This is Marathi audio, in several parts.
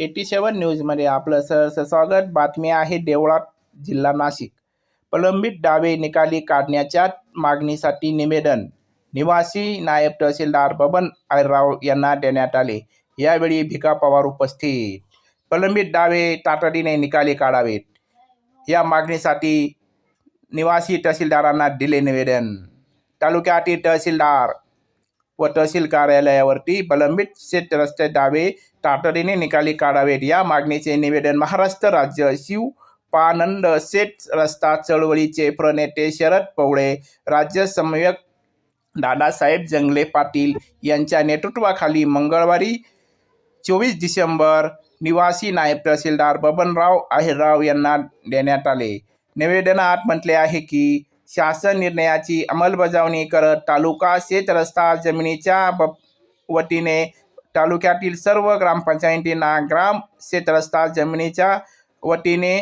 एटी सेवन न्यूजमध्ये आपलं सहर्ष स्वागत. बातमी आहे देवळा जिल्हा नाशिक. प्रलंबित दावे निकाली काढण्याच्या मागणीसाठी निवेदन. निवासी नायब तहसीलदार बबन आयराव यांना देण्यात आले. यावेळी भिका पवार उपस्थित. प्रलंबित दावे तातडीने निकाली काढावेत. या मागणीसाठी निवासी तहसीलदारांना दिले निवेदन. तालुक्यातील तहसीलदार व तहसील कार्यालयावरती प्रलंबित शेत रस्ते दावे तातडीने निकाली काढावेत. या मागणीचे निवेदन महाराष्ट्र राज्य शिवपानंद शेत रस्ता चळवळीचे प्रणेते शरद पवळे राज्य समन्वयक दादासाहेब जंगले पाटील यांच्या नेतृत्वाखाली मंगळवारी चोवीस डिसेंबर निवासी नायब तहसीलदार बबनराव आहिरराव यांना देण्यात आले. निवेदनात म्हटले आहे की शासन निर्णयाची अंमलबजावणी करत तालुका शेतरस्ता जमिनीच्या ब वतीने तालुक्यातील सर्व ग्रामपंचायतींना ग्राम शेतरस्ता जमिनीच्या वतीने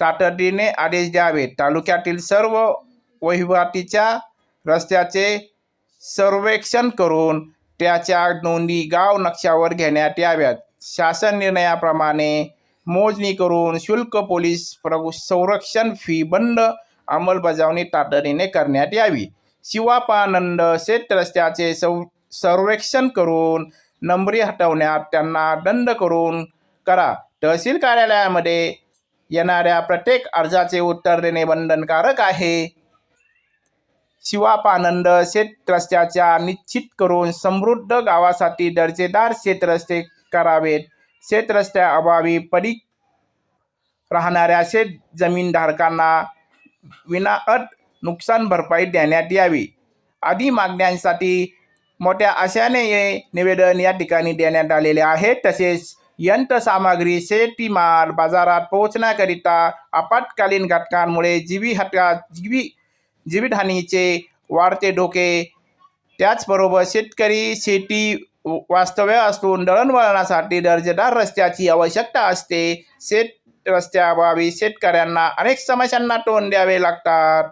तातडीने आदेश द्यावेत. तालुक्यातील सर्व वहिवाटीच्या रस्त्याचे सर्वेक्षण करून त्याच्या नोंदी गाव नक्षावर घेण्यात याव्यात. शासन निर्णयाप्रमाणे मोजणी करून शुल्क पोलीस प्र संरक्षण फी बंद अंमलबजावणी तातडीने करण्यात यावी. शिवापानंद शेत रस्त्याचे सौ सर्वेक्षण करून नंबरी हटवण्यात त्यांना दंड करून करा. तहसील कार्यालयामध्ये येणाऱ्या प्रत्येक अर्जाचे उत्तर देणे बंधनकारक आहे. शिवापानंद शेत रस्त्याच्या निश्चित करून समृद्ध गावासाठी दर्जेदार शेतरस्ते करावेत. शेतरस्त्याअभावी पडी राहणाऱ्या शेत जमीनधारकांना विनाअट नुकसान भरपाई देण्यात यावी. आदी मागण्यांसाठी मोठ्या आशाने हे निवेदन या ठिकाणी देण्यात आलेले आहे. तसेच यंत्रसामग्री शेतीमाल बाजारात पोहोचण्याकरिता आपत्कालीन घटकांमुळे जीवी हटका जीवी जीवितहानीचे वाढते डोके त्याचबरोबर शेतकरी शेती वास्तव्य असून दळणवळणासाठी दर्जेदार रस्त्याची आवश्यकता असते. शेत रस्त्याअभावी शेतकऱ्यांना अनेक समस्यांना तोंड द्यावे लागतात.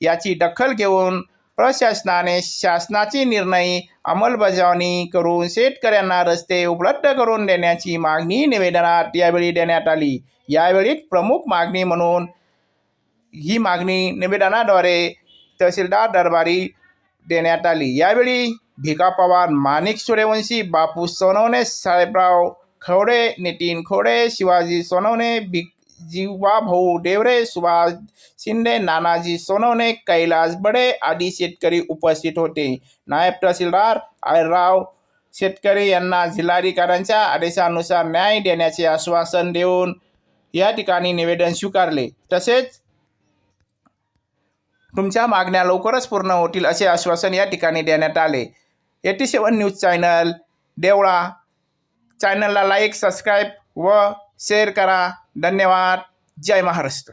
याची दखल घेऊन प्रशासनाने शासनाची निर्णय अंमलबजावणी करून शेतकऱ्यांना रस्ते उपलब्ध करून देण्याची मागणी निवेदनात यावेळी देण्यात आली. यावेळी प्रमुख मागणी म्हणून ही मागणी निवेदनाद्वारे तहसीलदार दरबारी देण्यात आली. यावेळी भिका पवार माणिक सूर्यवंशी बापू सोनवणे साहेबराव खवडे नितीन खोडे शिवाजी सोनवणे भि जीवा भाऊ देवरे सुभाष शिंदे नानाजी सोनवणे कैलास बडे आदी शेतकरी उपस्थित होते. नायब तहसीलदार आयराव शेतकरी यांना जिल्हाधिकाऱ्यांच्या आदेशानुसार न्याय देण्याचे आश्वासन देऊन या ठिकाणी निवेदन स्वीकारले. तसेच तुमच्या मागण्या लवकरच पूर्ण होतील असे आश्वासन या ठिकाणी देण्यात आले. Eighty seven news channel Deola चॅनलला लाईक सबस्क्राईब व शेअर करा. धन्यवाद. जय महाराष्ट्र.